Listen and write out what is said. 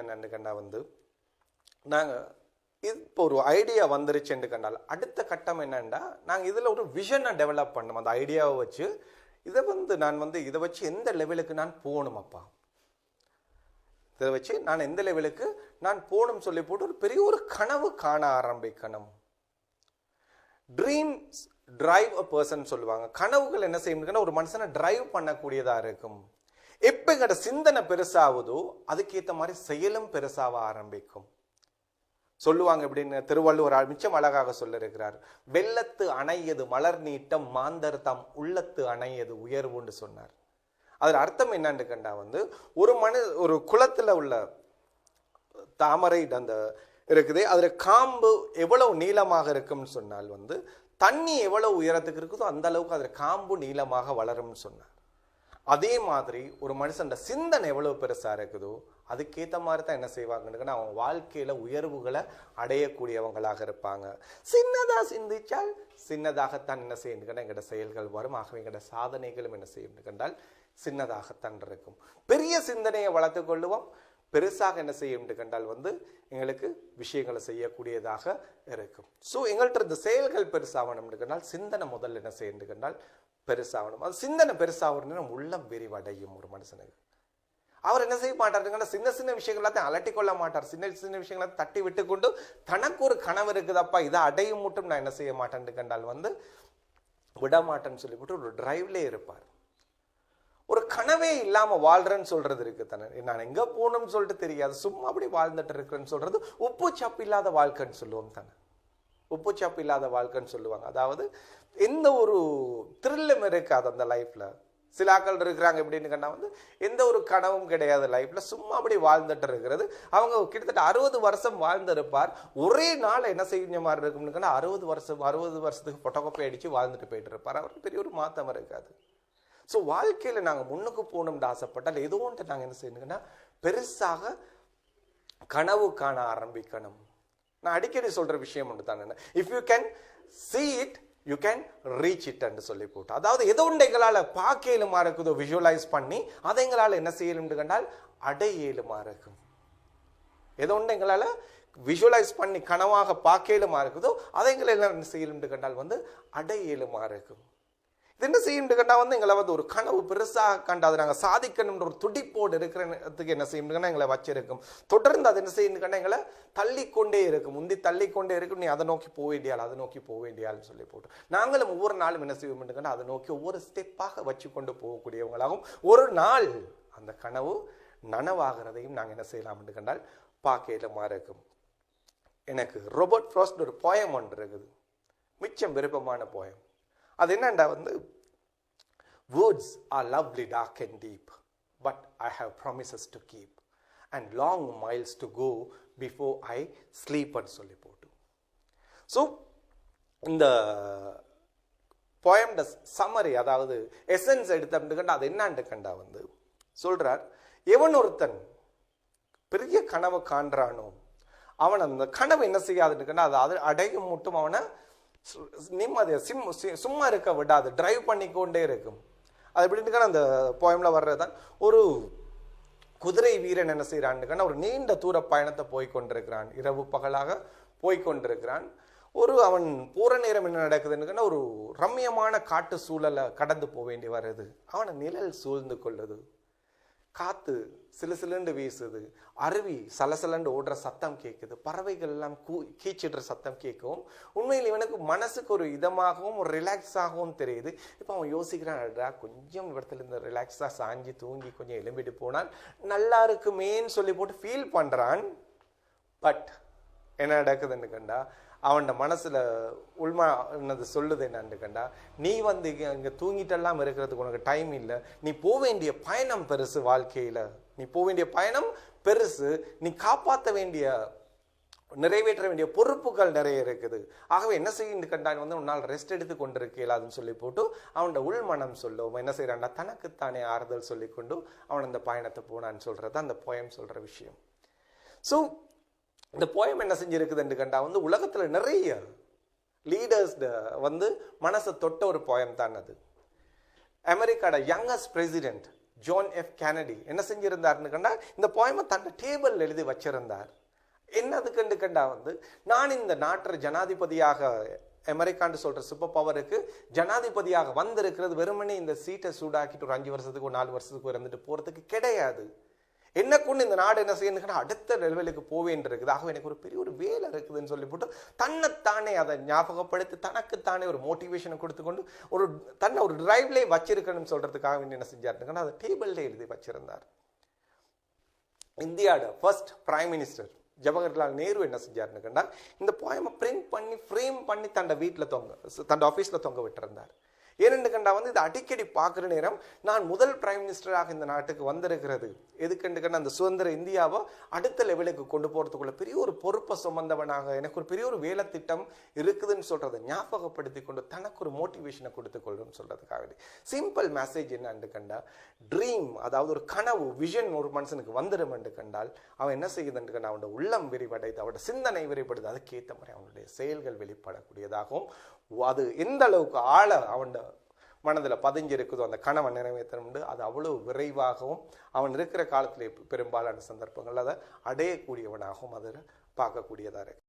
விஷயம் தான் வந்து நாங்கள் இப்போ ஒரு ஐடியா வந்துருச்சுன்னு கண்டால் அடுத்த கட்டம் என்னன்னா நாங்கள் இதில் ஒரு விஷனை டெவலப் பண்ணோம் அந்த ஐடியாவை வச்சு இதை வந்து நான் வந்து இதை வச்சு எந்த லெவலுக்கு நான் போகணும் அப்பா இதை வச்சு நான் எந்த லெவலுக்கு நான் போகணும் சொல்லி போட்டு ஒரு பெரிய ஒரு கனவு காண ஆரம்பிக்கணும். ட்ரீம்ஸ் டிரைவ் அ பர்சன் சொல்லுவாங்க. கனவுகள் என்ன செய்யணும்னா ஒரு மனுஷனை டிரைவ் பண்ணக்கூடியதா இருக்கும். எப்போ எங்கட சிந்தனை பெருசாகுதோ அதுக்கேற்ற மாதிரி செயலும் பெருசாக ஆரம்பிக்கும். சொல்லுவாங்க எப்படின்னு திருவள்ளுவர் மிச்சம் அழகாக சொல்லிருக்கிறார். வெள்ளத்து அணையது மலர் நீட்டம் மாந்தர் தம் உள்ளத்து அணையது உயர்வுன்னு சொன்னார். அதில் அர்த்தம் என்னன்னு கண்டா வந்து ஒரு மனு ஒரு குளத்தில் உள்ள தாமரை அந்த இருக்குது அதில் காம்பு எவ்வளவு நீளமாக இருக்கும்னு சொன்னால் வந்து தண்ணி எவ்வளவு உயரத்துக்கு இருக்குதோ அந்த அளவுக்கு அதில் காம்பு நீளமாக வளரும்னு சொன்னார். அதே மாதிரி ஒரு மனுஷன் சிந்தனை எவ்வளவு பெருசா இருக்குதோ அதுக்கேற்ற மாதிரி தான் என்ன செய்வாங்கன்னு அவங்க வாழ்க்கையில் உயர்வுகளை அடையக்கூடியவங்களாக இருப்பாங்க. சின்னதாக சிந்திச்சால் சின்னதாகத்தான் என்ன செய்யணும் எங்களோட செயல்கள் வரும். ஆகவே எங்களோட சாதனைகளும் என்ன செய்யணும் கண்டால் சின்னதாகத்தான் இருக்கும். பெரிய சிந்தனையை வளர்த்து கொள்ளுவோம். பெருசாக என்ன செய்யும் கண்டால் வந்து எங்களுக்கு விஷயங்களை செய்யக்கூடியதாக இருக்கும். ஸோ எங்கள்கிட்ட இந்த செயல்கள் பெருசாகணும்னு கண்டால் சிந்தனை முதல்ல என்ன செய்யும் கண்டால் பெருசாகணும். அது சிந்தனை பெருசாகணும்னா உள்ளம் விரிவடையும் ஒரு மனுஷனுக்கு. அவர் என்ன செய்ய மாட்டாருங்கன்னா சின்ன சின்ன விஷயங்கள் எல்லாத்தையும் அலட்டி கொள்ள மாட்டார். சின்ன சின்ன விஷயங்களை தட்டி விட்டு கொண்டு தனக்கு ஒரு கனவு இருக்குதப்பா இதை அடையும் மட்டும் நான் என்ன செய்ய மாட்டேன்னு கண்டால் வந்து விட மாட்டேன்னு சொல்லி ஒரு டிரைவ்லே இருப்பார். ஒரு கனவே இல்லாம வாழ்றேன்னு சொல்றது இருக்கு தானே. நான் எங்க போகணும்னு சொல்லிட்டு தெரியாது. சும்மா அப்படி வாழ்ந்துட்டு இருக்கிறேன்னு சொல்றது உப்பு சப்பு இல்லாத வாழ்க்கைன்னு சொல்லுவோம் தானே. உப்பு சப்பு இல்லாத வாழ்க்கைன்னு சொல்லுவாங்க. அதாவது எந்த ஒரு த்ரில்லும் இருக்காது அந்த லைஃப்ல சில ஆக்கள் இருக்கிறாங்க எப்படின்னு கண்டா வந்து எந்த ஒரு கனவும் கிடையாது லைஃப்ல சும்மா அப்படி வாழ்ந்துட்டு இருக்கிறது. அவங்க கிட்டத்தட்ட அறுபது வருஷம் வாழ்ந்திருப்பார். ஒரே நாள் என்ன செய்ய மாதிரி இருக்கும்னு கண்டா அறுபது வருஷம் அறுபது வருஷத்துக்கு பொட்டக்கொப்பை அடிச்சு வாழ்ந்துட்டு போயிட்டு இருப்பார். அவருக்கு பெரிய ஒரு மாத்தம் இருக்காது. ஸோ வாழ்க்கையில் நாங்கள் முன்னுக்கு போகணும்னு ஆசைப்பட்டால் ஏதோ ஒன்று நாங்கள் என்ன செய்யணுங்கன்னா பெருசாக கனவு காண ஆரம்பிக்கணும். நான் அடிக்கடி சொல்கிற விஷயம் ஒன்று என்ன if you can see it you can reach it என்று சொல்லி போட்டு. அதாவது எதோ ஒன்று எங்களால் பார்க்க இயலுமா இருக்குதோ விஷுவலைஸ் பண்ணி அதை எங்களால் என்ன செய்யலும் கண்டால் அடையலுமா இருக்கும் எதோ ஒன்று எங்களால் விஷுவலைஸ் பண்ணி கனவாக பார்க்க இயலுமா இருக்குதோ அதை எங்களை என்ன செய்யலும் கண்டால் வந்து அடையலுமா இருக்கும் இது என்ன செய்யும் கேட்டால் வந்து எங்களை வந்து ஒரு கனவு பெருசாக கண்டு அதை நாங்கள் சாதிக்கணும்ன்ற ஒரு துடிப்போடு இருக்கிறதுக்கு என்ன செய்யணும்னா எங்களை வச்சிருக்கும். தொடர்ந்து அது என்ன செய்யணும் கேட்டால் எங்களை தள்ளிக்கொண்டே இருக்கும். முந்தி தள்ளிக்கொண்டே இருக்கும். நீ அதை நோக்கி போக வேண்டியால் அதை நோக்கி போக வேண்டியால்னு சொல்லி போட்டு. நாங்களும் ஒவ்வொரு நாளும் என்ன செய்வோம் கேட்டால் அதை நோக்கி ஒவ்வொரு ஸ்டெப்பாக வச்சு கொண்டு போகக்கூடியவங்களாகவும் ஒரு நாள் அந்த கனவு நனவாகிறதையும் நாங்கள் என்ன செய்யலாம் கண்டால் பார்க்கலமா இருக்கும். எனக்கு ரோபர்ட் ஃப்ராஸ்ட் ஒரு போயம் ஒன்று இருக்குது. மிச்சம் விருப்பமான போயம் அது என்னண்டா வந்து words are lovely dark and deep but I have promises to keep and long miles to go before I ஸ்லீப்னு சொல்லி போட்டு. ஸோ இந்த போயம்ட சம்மரி அதாவது எசன்ஸ் எடுத்தோம்னு கண்டா அது என்னான்னு கண்டா வந்து சொல்கிறார் எவன் ஒருத்தன் பெரிய கனவை காண்றானோ அவன் அந்த கனவு என்ன செய்யாதுன்னு கண்டா அது அடையும் மட்டும் அவனை நிம்மதியா சிம் சி- சும்மா இருக்க விடாது. டிரைவ் பண்ணிக்கொண்டே இருக்கும். அது எப்படின்னு அந்த போயமில் வர்றது தான் ஒரு குதிரை வீரன் என்ன செய்கிறான்னு ஒரு நீண்ட தூர பயணத்தை போய் கொண்டிருக்கிறான் இரவு பகலாக போய் கொண்டிருக்கிறான் ஒரு அவன் பூர நேரம் என்ன நடக்குதுன்னு ஒரு ரம்மியமான காட்டு சூழலை கடந்து போக வேண்டி வருது அவனை நிழல் சூழ்ந்து கொள்ளுது. காற்று சிலு சிலுண்டு வீசுது. அருவி சலசலண்டு ஓடுற சத்தம் கேட்குது பறவைகள் எல்லாம் கூ கீச்சிடுற சத்தம் கேட்கும். உண்மையில் இவனுக்கு மனசுக்கு ஒரு இதமாகவும் ஒரு ரிலாக்ஸாகவும் தெரியுது. இப்போ அவன் யோசிக்கிறான் கொஞ்சம் இடத்துல இருந்து ரிலாக்ஸாக சாஞ்சி தூங்கி கொஞ்சம் எலும்பிட்டு போனால் நல்லா இருக்குமேன்னு சொல்லி போட்டு ஃபீல் பண்ணுறான் பட் என்ன நடக்குதுன்னு கண்டா அவன் மனசில் உள்மா என்னது சொல்லுது என்னன்னு கண்டா நீ வந்து இங்கே இங்கே தூங்கிட்டெல்லாம் இருக்கிறதுக்கு உனக்கு டைம் இல்லை. நீ போக வேண்டிய பயணம் பெருசு வாழ்க்கையில். நீ போக வேண்டிய பயணம் பெருசு. நீ காப்பாற்ற வேண்டிய நிறைவேற்ற வேண்டிய பொறுப்புகள் நிறைய இருக்குது. ஆகவே என்ன செய்யுன்னு கண்டான் வந்து உன்னால் ரெஸ்ட் எடுத்து கொண்டிருக்க அதுன்னு சொல்லி போட்டு அவனோட உள்மனம் சொல்லும். என்ன செய்கிறான்னா தனக்குத்தானே ஆறுதல் சொல்லி கொண்டு அவன் அந்த பயணத்தை போனான்னு சொல்கிறது அந்த போயம் சொல்கிற விஷயம். ஸோ இந்த போயம் என்ன செஞ்சுருக்குதுன்னு கண்டா வந்து உலகத்தில் நிறைய லீடர்ஸ் வந்து மனசை தொட்ட ஒரு போயம் தான் அது. அமெரிக்காட youngest president John F Kennedy என்ன செஞ்சிருந்தாருன்னு கண்டா இந்த போயமை தன் டேபிள் எழுதி வச்சிருந்தார். என்னதுக்குண்டு கண்டா வந்து நான் இந்த நாட்டு ஜனாதிபதியாக அமெரிக்கான்னு சொல்கிற சூப்பர் பவருக்கு ஜனாதிபதியாக வந்திருக்கிறது வெறுமனே இந்த சீட்டை சூடாக்கிட்டு ஒரு அஞ்சு வருஷத்துக்கு ஒரு நாலு வருஷத்துக்கு இருந்துட்டு போகிறதுக்கு கிடையாது. என்ன கொண்டு இந்த நாடு என்ன செய்யணும்னா அடுத்த லெவலுக்கு போவேன் இருக்குது ஆகவே எனக்கு ஒரு பெரிய ஒரு வேலை இருக்குதுன்னு சொல்லி போட்டு தன்னைத்தானே அதை ஞாபகப்படுத்தி தனக்குத்தானே ஒரு மோட்டிவேஷனை கொடுத்துக்கொண்டு ஒரு தன்னை ஒரு டிரைவ்லேயே வச்சிருக்கணும்னு சொல்றதுக்காக வேண்டி என்ன செஞ்சாருன்னா அதை டேபிள்ல எழுதி வச்சிருந்தார். இந்தியாவோட first prime minister Jawaharlal Nehru என்ன செஞ்சாருன்னு கண்டா இந்த போயமை பிரிண்ட் பண்ணி ஃப்ரேம் பண்ணி தன்னோட வீட்டில் தொங்க தன்னோட ஆஃபீஸில் தொங்க விட்டுருந்தார். ஏனென்று கண்டா வந்து இது அடிக்கடி பார்க்குற நேரம் நான் முதல் பிரைம் மினிஸ்டராக இந்த நாட்டுக்கு வந்திருக்கிறது. எதுக்கென்று கண்டா அந்த சுதந்திர இந்தியாவை அடுத்த லெவலுக்கு கொண்டு போகிறதுக்குள்ள பெரிய ஒரு பொறுப்பை சுமந்தவனாக எனக்கு ஒரு பெரிய ஒரு வேலை திட்டம் இருக்குதுன்னு சொல்கிறத ஞாபகப்படுத்தி கொண்டு தனக்கு ஒரு மோட்டிவேஷனை கொடுத்து கொள்ளும் சிம்பிள் மெசேஜ் என்னன்னு கண்டா ட்ரீம் அதாவது ஒரு கனவு விஷன் ஒரு மனுஷனுக்கு வந்துடும் என்று கண்டால் அவன் என்ன செய்யுதுன்னு கண்டா அவனோட உள்ளம் விரிவடைது அவனோட சிந்தனை விரிவடைது அதுக்கேற்ற மாதிரி அவனுடைய செயல்கள் வெளிப்படக்கூடியதாகவும் அது எந்த அளவுக்கு ஆழ அவன் மனதில் பதிஞ்சிருக்குதோ அந்த கணவன் நிறைவேற்றணும்னு அது அவ்வளோ விரைவாகவும் அவன் இருக்கிற காலத்திலே பெரும்பாலான சந்தர்ப்பங்கள் அதை அடையக்கூடியவனாகவும் அதில் பார்க்கக்கூடியதாக இருக்கு.